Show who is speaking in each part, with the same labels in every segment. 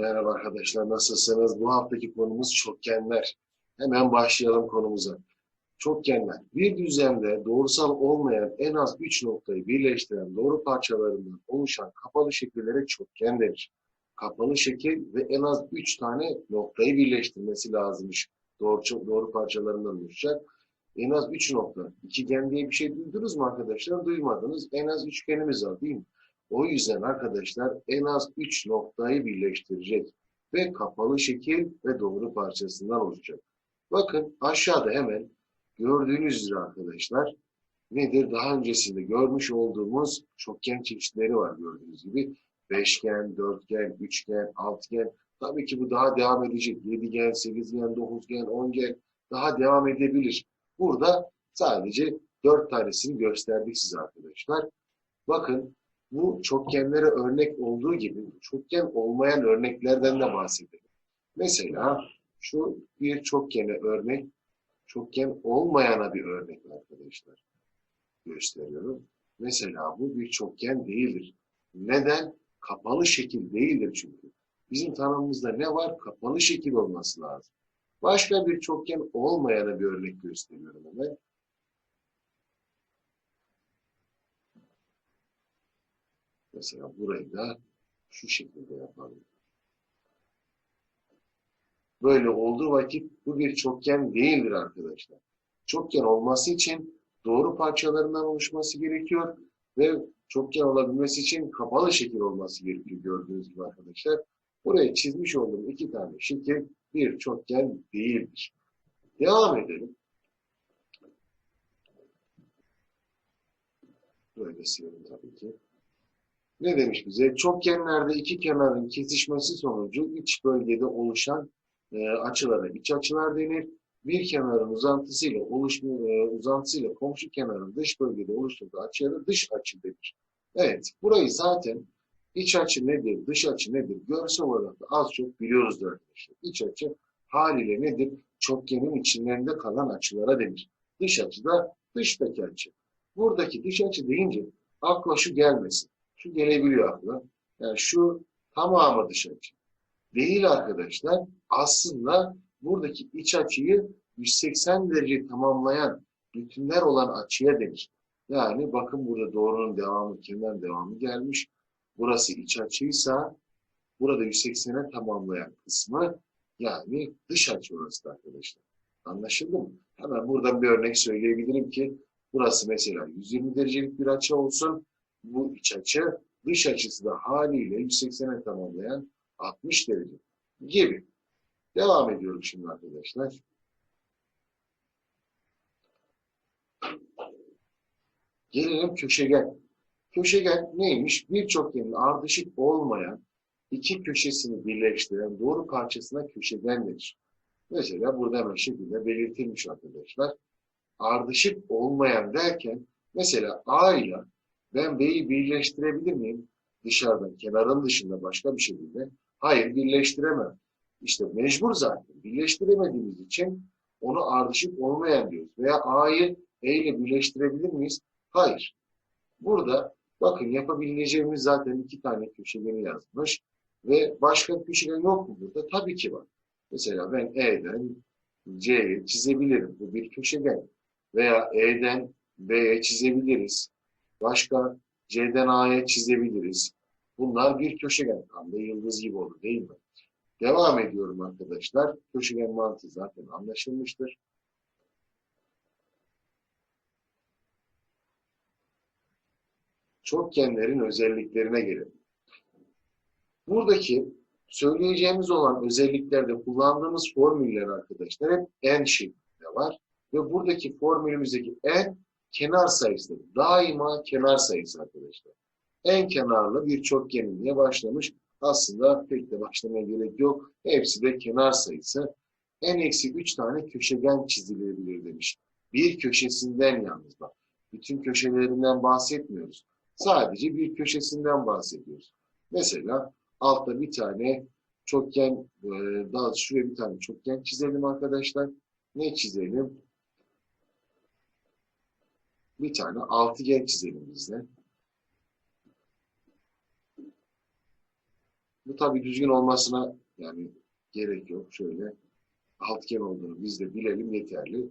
Speaker 1: Merhaba arkadaşlar, nasılsınız? Bu haftaki konumuz çokgenler. Hemen başlayalım konumuza. Çokgenler, bir düzende doğrusal olmayan en az üç noktayı birleştiren doğru parçalarından oluşan kapalı şekillere çokgen denir. Kapalı şekil ve en az üç tane noktayı birleştirmesi lazımmış. Doğru, doğru parçalarından oluşacak. En az üç nokta. İkigen diye bir şey duydunuz mu arkadaşlar? Duymadınız. En az üçgenimiz var değil mi? O yüzden arkadaşlar en az 3 noktayı birleştirecek ve kapalı şekil ve doğru parçasından olacak. Bakın aşağıda hemen gördüğünüz üzere arkadaşlar nedir? Daha öncesinde görmüş olduğumuz çokgen çeşitleri var gördüğünüz gibi. Beşgen, dörtgen, üçgen, altıgen. Tabii ki bu daha devam edecek. Yedigen, sekizgen, dokuzgen, ongen daha devam edebilir. Burada sadece dört tanesini gösterdik size arkadaşlar. Bakın bu çokgenlere örnek olduğu gibi çokgen olmayan örneklerden de bahsedelim. Mesela şu bir çokgene örnek, çokgen olmayana bir örnek arkadaşlar. Gösteriyorum. Mesela bu bir çokgen değildir. Neden? Kapalı şekil değildir çünkü. Bizim tanımımızda ne var? Kapalı şekil olması lazım. Başka bir çokgen olmayana bir örnek gösteriyorum hemen. Mesela burayı da şu şekilde yapalım. Böyle olduğu vakit bu bir çokgen değildir arkadaşlar. Çokgen olması için doğru parçalarından oluşması gerekiyor ve çokgen olabilmesi için kapalı şekil olması gerekiyor gördüğünüz gibi arkadaşlar. Buraya çizmiş olduğum iki tane şekil bir çokgen değildir. Devam edelim. Böyle silelim tabii ki ne demiş bize? Çokgenlerde iki kenarın kesişmesi sonucu iç bölgede oluşan e, açılara iç açılar denir. Bir kenarın uzantısıyla oluşma, e, uzantısıyla komşu kenarın dış bölgede oluşturduğu açıya da dış açı denir. Evet, burayı zaten iç açı nedir, dış açı nedir görsel olarak da az çok biliyoruz arkadaşlar. İç açı haliyle nedir? Çokgenin içlerinde kalan açılara denir. Dış açı da dıştaki açı. Buradaki dış açı deyince akla şu gelmesin şu gelebiliyor akla. Yani şu tamamı dış açı. Değil arkadaşlar. Aslında buradaki iç açıyı 180 derece tamamlayan bütünler olan açıya denir. Yani bakın burada doğrunun devamı, kenar devamı gelmiş. Burası iç açıysa burada 180'e tamamlayan kısmı yani dış açı orası arkadaşlar. Anlaşıldı mı? Hemen buradan bir örnek söyleyebilirim ki burası mesela 120 derecelik bir açı olsun bu iç açı dış açısı da haliyle 180'e tamamlayan 60 derece gibi. Devam ediyorum şimdi arkadaşlar. Gelelim köşegen. Köşegen neymiş? Bir çokgenin ardışık olmayan iki köşesini birleştiren doğru parçasına köşegen denir. Mesela burada hemen şekilde belirtilmiş arkadaşlar. Ardışık olmayan derken mesela A ile ben B'yi birleştirebilir miyim? Dışarıdan, kenarın dışında başka bir şekilde. Hayır, birleştiremem. İşte mecbur zaten. Birleştiremediğimiz için onu ardışık olmayan diyoruz. Veya A'yı E ile birleştirebilir miyiz? Hayır. Burada bakın yapabileceğimiz zaten iki tane köşegeni yazmış. Ve başka köşegen yok mu burada? Tabii ki var. Mesela ben E'den C'ye çizebilirim. Bu bir köşegen. Veya E'den B'ye çizebiliriz. Başka C'den A'ya çizebiliriz. Bunlar bir köşegen. Tam da yıldız gibi olur değil mi? Devam ediyorum arkadaşlar. Köşegen mantığı zaten anlaşılmıştır. Çokgenlerin özelliklerine gelelim. Buradaki söyleyeceğimiz olan özelliklerde kullandığımız formüller arkadaşlar hep en şeklinde var. Ve buradaki formülümüzdeki en kenar sayısı. Daima kenar sayısı arkadaşlar. En kenarlı bir çokgenimle başlamış. Aslında pek de başlamaya gerek yok. Hepsi de kenar sayısı. En eksi 3 tane köşegen çizilebilir demiş. Bir köşesinden yalnız bak. Bütün köşelerinden bahsetmiyoruz. Sadece bir köşesinden bahsediyoruz. Mesela altta bir tane çokgen, e, daha şuraya bir tane çokgen çizelim arkadaşlar. Ne çizelim? Bir tane altıgen çizelim bizde. Bu tabii düzgün olmasına yani gerek yok. Şöyle altıgen olduğunu biz de bilelim yeterli.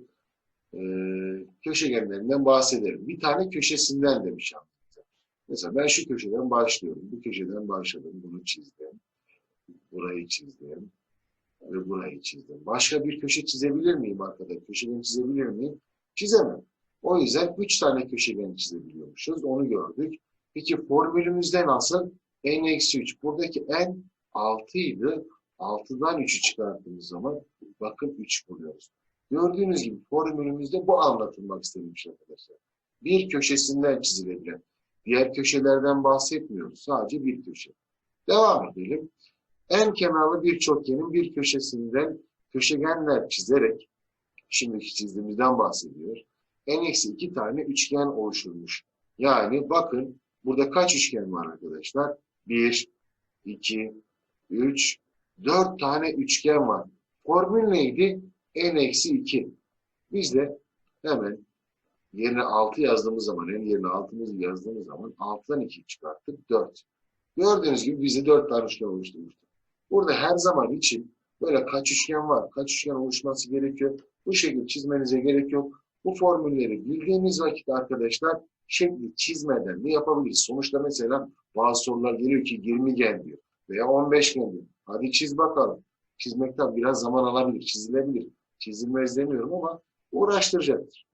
Speaker 1: Ee, köşegenlerinden bahsedelim. Bir tane köşesinden demiş anlatacağım. Mesela ben şu köşeden başlıyorum. Bu köşeden başladım. Bunu çizdim. Burayı çizdim. Ve burayı çizdim. Başka bir köşe çizebilir miyim arkadaşlar? Köşegen çizebilir miyim? Çizemem. O yüzden üç tane köşegen çizebiliyormuşuz. Onu gördük. Peki formülümüzde nasıl? n eksi 3. Buradaki n 6 idi. 6'dan 3'ü çıkarttığımız zaman bakın 3 buluyoruz. Gördüğünüz gibi formülümüzde bu anlatılmak istemiş arkadaşlar. Bir köşesinden çizilebilen. Diğer köşelerden bahsetmiyoruz. Sadece bir köşe. Devam edelim. En kenarlı bir çokgenin bir köşesinden köşegenler çizerek şimdiki çizdiğimizden bahsediyor. En eksi iki tane üçgen oluşturmuş. Yani bakın burada kaç üçgen var arkadaşlar? 1, 2, 3, 4 tane üçgen var. Formül neydi? n eksi 2. Biz de hemen yerine 6 yazdığımız zaman, en yerine 6'mızı yazdığımız zaman 6'dan 2 çıkarttık 4. Gördüğünüz gibi bize 4 tane üçgen oluşturmuştuk. Burada her zaman için böyle kaç üçgen var, kaç üçgen oluşması gerekiyor. Bu şekilde çizmenize gerek yok. Bu formülleri bildiğimiz vakit arkadaşlar şekli çizmeden ne yapabiliriz? Sonuçta mesela bazı sorular geliyor ki 20 gel diyor veya 15 gel diyor. Hadi çiz bakalım. Çizmekten biraz zaman alabilir, çizilebilir. Çizilmez demiyorum ama uğraştıracaktır.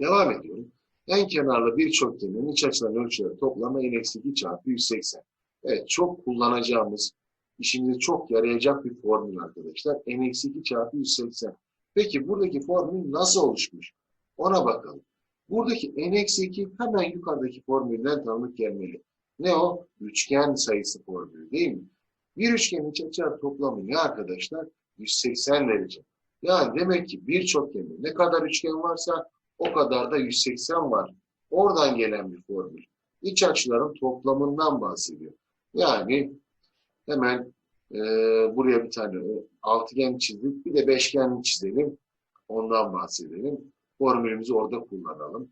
Speaker 1: Devam ediyorum. En kenarlı bir çokgenin iç açılan ölçüleri toplamı n eksi 2 çarpı 180. Evet çok kullanacağımız, işimize çok yarayacak bir formül arkadaşlar. n eksi 2 çarpı 180. Peki buradaki formül nasıl oluşmuş? Ona bakalım. Buradaki n eksi 2 hemen yukarıdaki formülden tanıdık gelmeli. Ne o? Üçgen sayısı formülü değil mi? Bir üçgenin iç açılar toplamı ne arkadaşlar? 180 derece. Yani demek ki bir çokgende ne kadar üçgen varsa o kadar da 180 var. Oradan gelen bir formül. İç açıların toplamından bahsediyor. Yani hemen e, buraya bir tane altıgen çizdik. Bir de beşgen çizelim. Ondan bahsedelim. Formülümüzü orada kullanalım.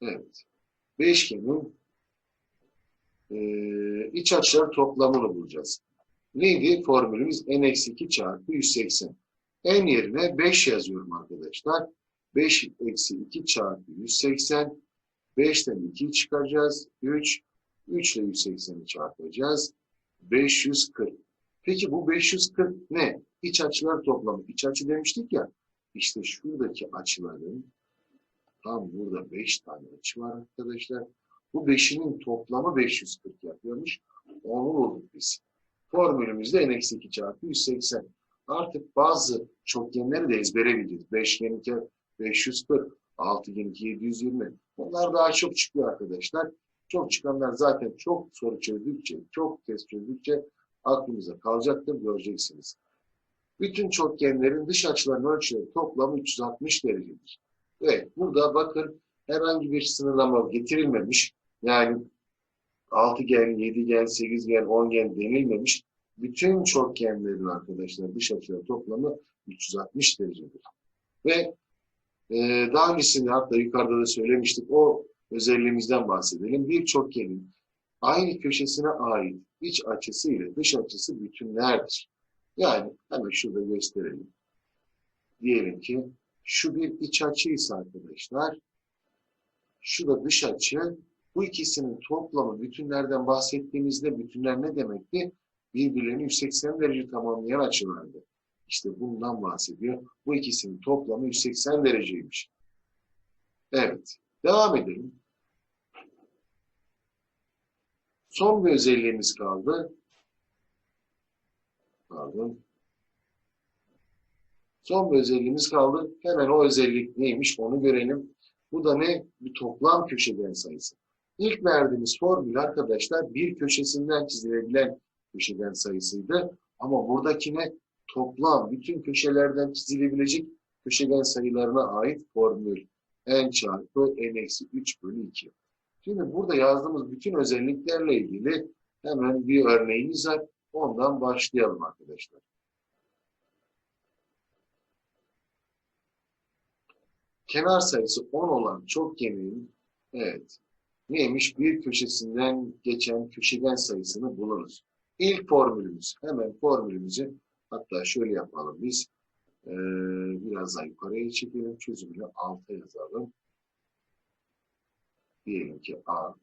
Speaker 1: Evet. Beşgenin e, iç açılar toplamını bulacağız. Neydi? Formülümüz n-2 çarpı 180. n yerine 5 yazıyorum arkadaşlar. 5 eksi 2 çarpı 180. 5'ten 2 çıkaracağız. 3. 3 ile 180'i çarpacağız. 540. Peki bu 540 ne? İç açılar toplamı. İç açı demiştik ya. İşte şuradaki açıların tam burada 5 tane açı var arkadaşlar. Bu 5'inin toplamı 540 yapıyormuş. Onu bulduk biz. Formülümüzde n-2 çarpı 180. Artık bazı çokgenleri de ezbere bileceğiz. Beşgen 2 540, altıgen 2 720. Bunlar daha çok çıkıyor arkadaşlar. Çok çıkanlar zaten çok soru çözdükçe, çok test çözdükçe aklımıza kalacaktır, göreceksiniz. Bütün çokgenlerin dış açılarının ölçüleri toplamı 360 derecedir. Evet, burada bakın herhangi bir sınırlama getirilmemiş. Yani altıgen, yedigen, sekizgen, ongen denilmemiş. Bütün çokgenlerin arkadaşlar dış açıları toplamı 360 derecedir. Ve e, daha öncesinde hatta yukarıda da söylemiştik o özelliğimizden bahsedelim. Bir çokgenin aynı köşesine ait iç açısı ile dış açısı bütünlerdir. Yani hemen şurada gösterelim. Diyelim ki şu bir iç açıysa arkadaşlar, şu da dış açı. Bu ikisinin toplamı bütünlerden bahsettiğimizde bütünler ne demekti? Birbirlerini 180 derece tamamlayan açılardı. İşte bundan bahsediyor. Bu ikisinin toplamı 180 dereceymiş. Evet. Devam edelim. Son bir özelliğimiz kaldı. Pardon. Son bir özelliğimiz kaldı. Hemen o özellik neymiş onu görelim. Bu da ne? Bir toplam köşegen sayısı. İlk verdiğimiz formül arkadaşlar bir köşesinden çizilebilen köşegen sayısıydı. Ama buradaki ne? Toplam bütün köşelerden çizilebilecek köşegen sayılarına ait formül. n çarpı n eksi 3 bölü 2. Şimdi burada yazdığımız bütün özelliklerle ilgili hemen bir örneğimiz var. Ondan başlayalım arkadaşlar. kenar sayısı 10 olan çokgenin evet neymiş? Bir köşesinden geçen köşegen sayısını buluruz. İlk formülümüz. Hemen formülümüzü hatta şöyle yapalım biz. Ee, biraz daha yukarıya çekelim. Çözümünü 6 yazalım. Diyelim ki A.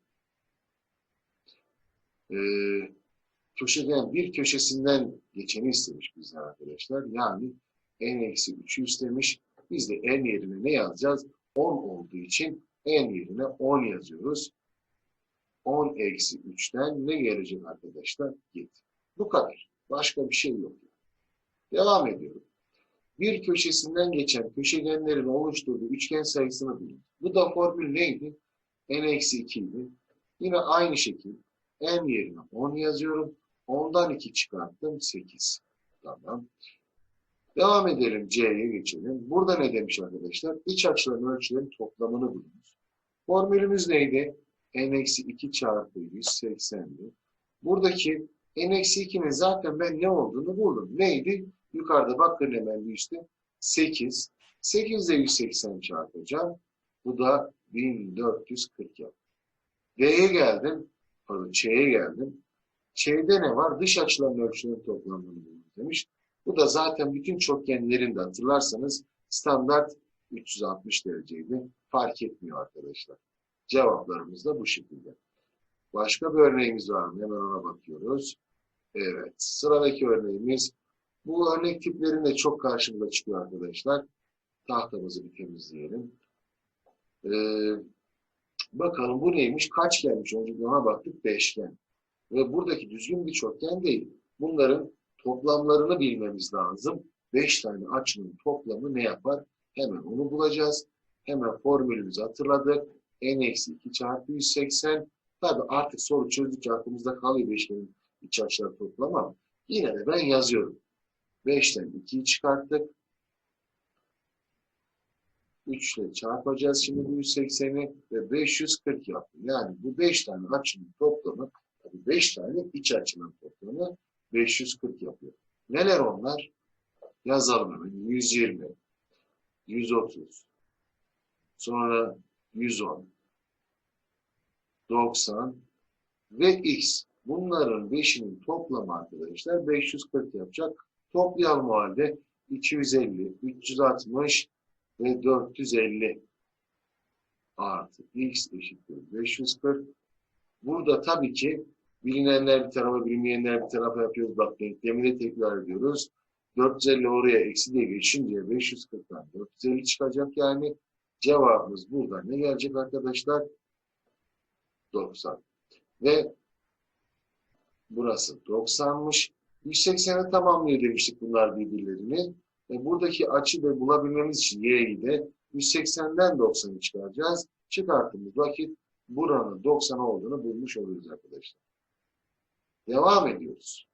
Speaker 1: Ee, köşeden bir köşesinden geçeni istemiş bizden arkadaşlar. Yani n-3'ü istemiş. Biz de n yerine ne yazacağız? 10 olduğu için n yerine 10 yazıyoruz. 10 eksi 3'ten ne gelecek arkadaşlar? 7. Bu kadar. Başka bir şey yok. Devam ediyorum. Bir köşesinden geçen köşegenlerin oluşturduğu üçgen sayısını bulun. Bu da formül neydi? n eksi 2 idi. Yine aynı şekilde n yerine 10 yazıyorum. 10'dan 2 çıkarttım 8. Tamam. Devam edelim C'ye geçelim. Burada ne demiş arkadaşlar? İç açıların ölçülerin toplamını bulunuz. Formülümüz neydi? n-2 çarpı 180'di. Buradaki n-2'nin zaten ben ne olduğunu buldum. Neydi? Yukarıda bakın hemen bir üstte. 8. 8 ile 180 çarpacağım. Bu da 1440 yaptı. D'ye geldim. Pardon Ç'ye geldim. Ç'de ne var? Dış açıların ölçülerin toplamını bulun demiş. Bu da zaten bütün çokgenlerin de hatırlarsanız standart 360 dereceydi. Fark etmiyor arkadaşlar. Cevaplarımız da bu şekilde. Başka bir örneğimiz var mı? Hemen ona bakıyoruz. Evet. Sıradaki örneğimiz bu örnek tiplerinde çok karşımıza çıkıyor arkadaşlar. Tahtamızı bir temizleyelim. Ee, bakalım bu neymiş? Kaç gelmiş? Önce ona baktık. Beşgen. Ve buradaki düzgün bir çokgen değil. Bunların toplamlarını bilmemiz lazım. Beş tane açının toplamı ne yapar? Hemen onu bulacağız. Hemen formülümüzü hatırladık. n-2 çarpı 180. Tabi artık soru çözdükçe aklımızda kalıyor beşgenin iç açıları toplamı ama yine de ben yazıyorum. 5'ten 2'yi çıkarttık. 3 ile çarpacağız şimdi bu 180'i ve 540 yaptım. Yani bu 5 tane açının toplamı, tabii 5 tane iç açının toplamı 540 yapıyor. Neler onlar? Yazalım hemen. 120, 130, sonra 110, 90 ve x. Bunların 5'inin toplamı arkadaşlar 540 yapacak. Toplayalım o halde 250, 360 ve 450 artı x eşittir 540. Burada tabii ki bilinenler bir tarafa, bilinmeyenler bir tarafa yapıyoruz. Bak denklemini tekrar ediyoruz. 450 oraya eksi diye geçince 540'dan 450 çıkacak yani. Cevabımız burada ne gelecek arkadaşlar? 90. Ve burası 90'mış. 180'e tamamlıyor demiştik bunlar birbirlerini. E buradaki açı da bulabilmemiz için y'yi de 180'den 90'ı çıkaracağız. Çıkarttığımız vakit buranın 90 olduğunu bulmuş oluyoruz arkadaşlar. Devam ediyoruz.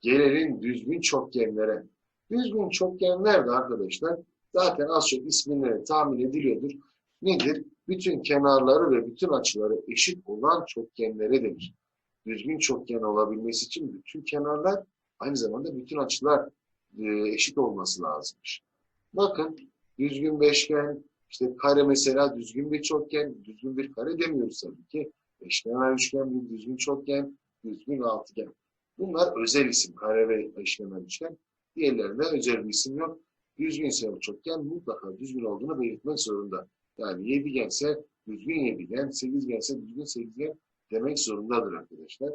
Speaker 1: Gelelim düzgün çokgenlere. Düzgün çokgenler de arkadaşlar zaten az çok isminleri tahmin ediliyordur. Nedir? Bütün kenarları ve bütün açıları eşit olan çokgenlere denir. Düzgün çokgen olabilmesi için bütün kenarlar aynı zamanda bütün açılar e, eşit olması lazımmış. Bakın düzgün beşgen, işte kare mesela düzgün bir çokgen, düzgün bir kare demiyoruz tabii ki. Eşkenar üçgen, bir düzgün çokgen, düzgün altıgen. Bunlar özel isim, kare ve eşkenar üçgen. Diğerlerinde özel bir isim yok. Düzgünse o çokgen mutlaka düzgün olduğunu belirtmek zorunda. Yani yedigense düzgün yedigen, sekizgense düzgün sekizgen demek zorundadır arkadaşlar.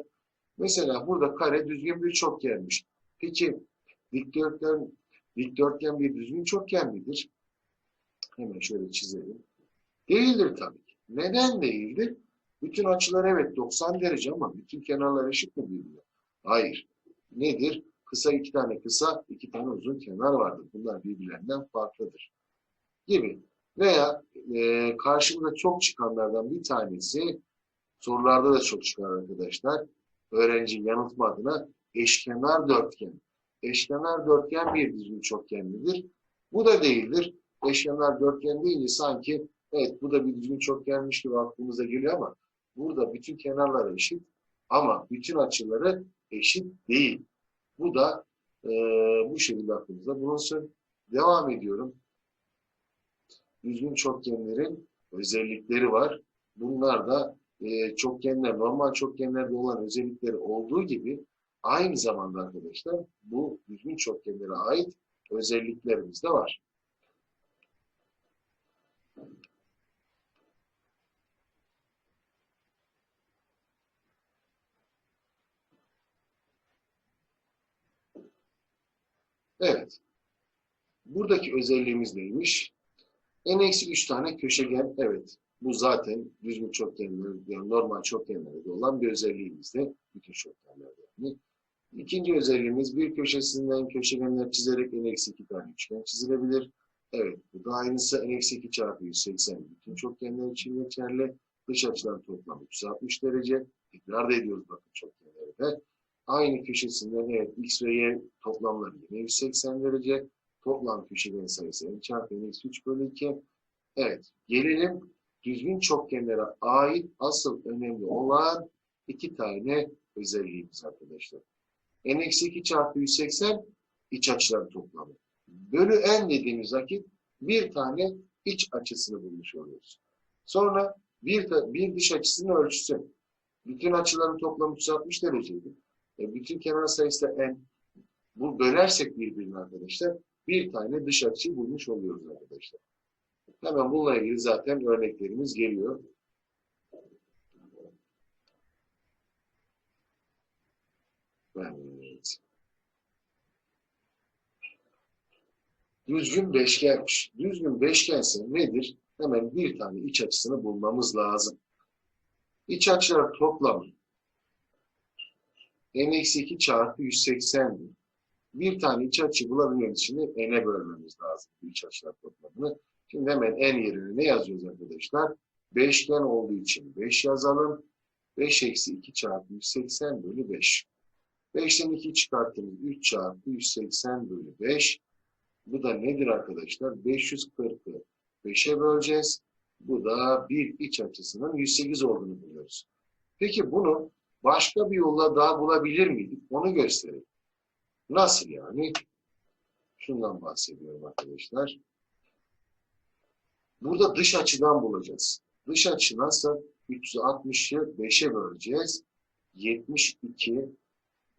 Speaker 1: Mesela burada kare düzgün bir çokgenmiş. Peki dikdörtgen, dikdörtgen bir düzgün çokgen midir? Hemen şöyle çizelim. Değildir tabii. Neden değildir? Bütün açılar evet 90 derece ama bütün kenarlar eşit mi birbirine? Hayır. Nedir? Kısa iki tane kısa, iki tane uzun kenar vardır. Bunlar birbirlerinden farklıdır. Gibi. Veya e, karşımıza çok çıkanlardan bir tanesi, sorularda da çok arkadaşlar. Öğrenci yanıltma adına eşkenar dörtgen. Eşkenar dörtgen bir düzgün çokgenlidir. Bu da değildir. Eşkenar dörtgen deyince sanki evet bu da bir düzgün çokgenmiş gibi aklımıza geliyor ama burada bütün kenarlar eşit ama bütün açıları eşit değil. Bu da e, bu şekilde aklımızda bulunsun. Devam ediyorum. düzgün çokgenlerin özellikleri var. Bunlar da e, çokgenler, normal çokgenlerde olan özellikleri olduğu gibi aynı zamanda arkadaşlar bu düzgün çokgenlere ait özelliklerimiz de var. Evet. Buradaki özelliğimiz neymiş? N-3 tane köşegen, evet. Bu zaten düzgün çokgenlerde, yani normal çokgenlerde olan bir özelliğimiz de bütün çokgenlerde. Yani. İkinci özelliğimiz bir köşesinden köşegenler çizerek N-2 tane üçgen çizilebilir. Evet, bu da aynısı N-2 çarpı 180 bütün çokgenler için geçerli. Dış açıdan toplam 360 derece. Tekrar da ediyoruz bakın çokgenleri de. Aynı köşesinden evet x ve y toplamları yine 180 derece. Toplam köşegen sayısı n çarpı n eksi 3 bölü 2. Evet, gelelim düzgün çokgenlere ait asıl önemli olan iki tane özelliğimiz arkadaşlar. n eksi 2 çarpı 180 iç açılar toplamı. Bölü n dediğimiz vakit bir tane iç açısını bulmuş oluyoruz. Sonra bir, bir dış açısının ölçüsü. Bütün açıların toplamı 360 dereceydi. E, bütün kenar sayısı da n. Bu bölersek birbirine arkadaşlar bir tane dış açı bulmuş oluyoruz arkadaşlar. Hemen bununla ilgili zaten örneklerimiz geliyor. Evet. Düzgün beşgenmiş. Düzgün beşgense nedir? Hemen bir tane iç açısını bulmamız lazım. İç açılar toplamı n-2 çarpı 180'dir. Bir tane iç açı bulabilmemiz için n'e bölmemiz lazım iç açılar toplamını. Şimdi hemen n yerine ne yazıyoruz arkadaşlar? Beşgen olduğu için 5 yazalım. 5 eksi 2 çarpı 180 bölü 5. 5'ten 2 çıkarttığımız 3 çarpı 180 bölü 5. Bu da nedir arkadaşlar? 540'ı 5'e böleceğiz. Bu da bir iç açısının 108 olduğunu buluyoruz. Peki bunu başka bir yolla daha bulabilir miydik? Onu gösterelim. Nasıl yani? Şundan bahsediyorum arkadaşlar. Burada dış açıdan bulacağız. Dış açı nasıl? 360'ı 5'e böleceğiz. 72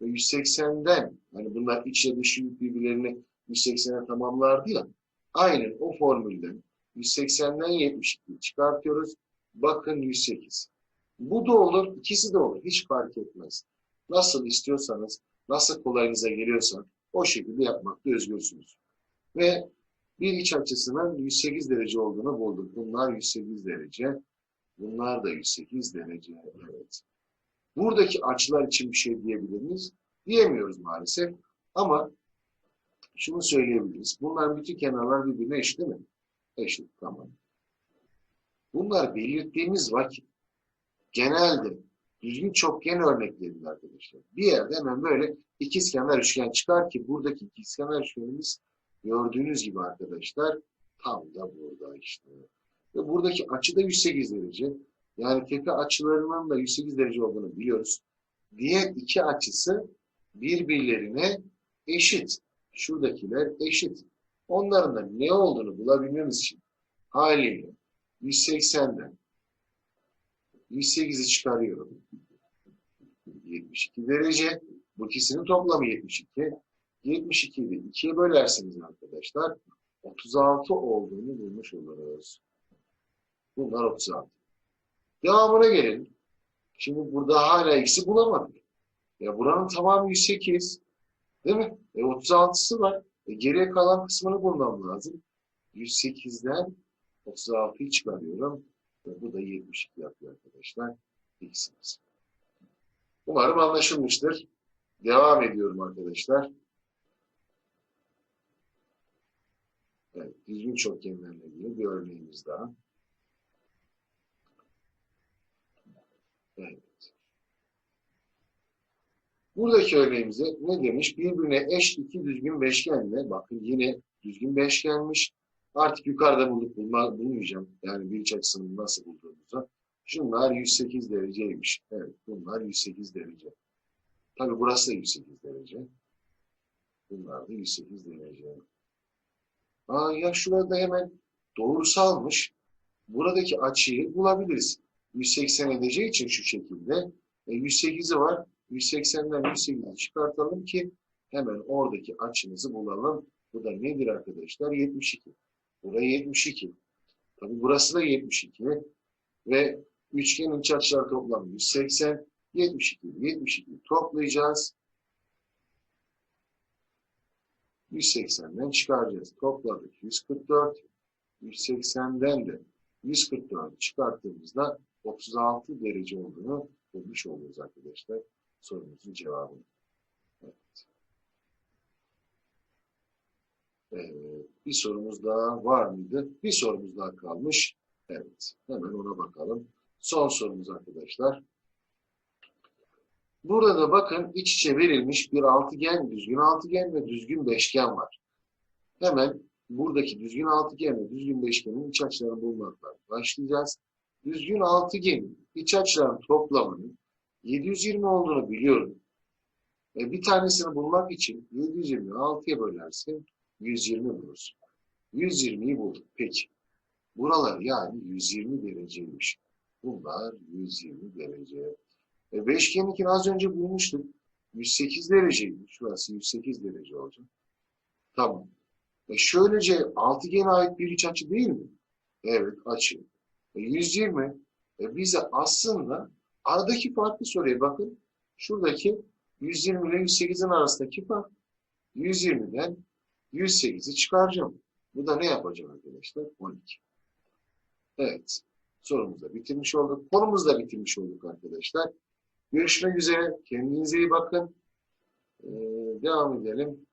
Speaker 1: ve 180'den hani bunlar içe dışı birbirlerini 180'e tamamlardı ya. Aynen o formülden 180'den 72 çıkartıyoruz. Bakın 108. Bu da olur, ikisi de olur. Hiç fark etmez. Nasıl istiyorsanız, nasıl kolayınıza geliyorsa o şekilde yapmakta özgürsünüz. Ve bir iç açısının 108 derece olduğunu bulduk. Bunlar 108 derece. Bunlar da 108 derece. Evet. Buradaki açılar için bir şey diyebilir miyiz? Diyemiyoruz maalesef. Ama şunu söyleyebiliriz. Bunların bütün kenarlar birbirine eşit değil mi? Eşit. Tamam. Bunlar belirttiğimiz vakit genelde düzgün çokgen örneklerinde arkadaşlar. Bir yerde hemen böyle ikizkenar üçgen çıkar ki buradaki ikizkenar üçgenimiz gördüğünüz gibi arkadaşlar tam da burada işte. Ve buradaki açı da 108 derece. Yani tepe açılarının da 108 derece olduğunu biliyoruz. Diğer iki açısı birbirlerine eşit. Şuradakiler eşit. Onların da ne olduğunu bulabilmemiz için haliyle 180'den 108'i çıkarıyorum. 72 derece. Bu ikisinin toplamı 72. 72'yi de 2'ye bölerseniz arkadaşlar 36 olduğunu bulmuş oluruz. Bunlar 36. Devamına gelin. Şimdi burada hala x'i bulamadık. Ya buranın tamamı 108. Değil mi? E 36'sı var. E geriye kalan kısmını bulmam lazım. 108'den 36'yı çıkarıyorum. Ve bu da 72 yapıyor arkadaşlar. X'imiz. Umarım anlaşılmıştır. Devam ediyorum arkadaşlar. Evet, düzgün çokgenlerle ilgili bir örneğimiz daha. Evet. Buradaki örneğimizde ne demiş? Birbirine eş iki düzgün beşgenle, bakın yine düzgün beşgenmiş. Artık yukarıda bulduk bulma, bulmayacağım. Yani bir iç açısını nasıl bulduğumuzu. Şunlar 108 dereceymiş. Evet, bunlar 108 derece. Tabi burası da 108 derece. Bunlar da 108 derece. Aa, ya şurada hemen doğrusalmış. Buradaki açıyı bulabiliriz. 180 edeceği için şu şekilde. E, 108'i var. 180'den 108'i çıkartalım ki hemen oradaki açımızı bulalım. Bu da nedir arkadaşlar? 72. Burası 72. Tabii burası da 72. Ve üçgenin iç açılar toplamı 180. 72. 72 toplayacağız. 180'den çıkaracağız. Topladık. 144. 180'den de 144 çıkarttığımızda 36 derece olduğunu bulmuş oluyoruz arkadaşlar. Sorumuzun cevabını. Evet. Evet. Bir sorumuz daha var mıydı? Bir sorumuz daha kalmış. Evet. Hemen ona bakalım. Son sorumuz arkadaşlar. Burada da bakın iç içe verilmiş bir altıgen, düzgün altıgen ve düzgün beşgen var. Hemen buradaki düzgün altıgen ve düzgün beşgenin iç açılarını bulmakla başlayacağız. Düzgün altıgenin iç açılarının toplamının 720 olduğunu biliyorum. E, bir tanesini bulmak için 720'yi 6'ya bölersin 120 bulursun. 120'yi bulduk. Peki. Buralar yani 120 dereceymiş. Bunlar 120 derece. E, beşgeninkini az önce bulmuştuk. 108 dereceydi. Şurası 108 derece olacak. Tamam. E şöylece altıgene ait bir iç açı değil mi? Evet açı. E 120 e bize aslında aradaki farkı soruyor. Bakın şuradaki 120 ile 108'in arasındaki fark. 120'den 108'i çıkaracağım. Bu da ne yapacağım arkadaşlar? 12. Evet. Sorumuzu da bitirmiş olduk. Konumuzu da bitirmiş olduk arkadaşlar. Görüşmek üzere. Kendinize iyi bakın. Ee, devam edelim.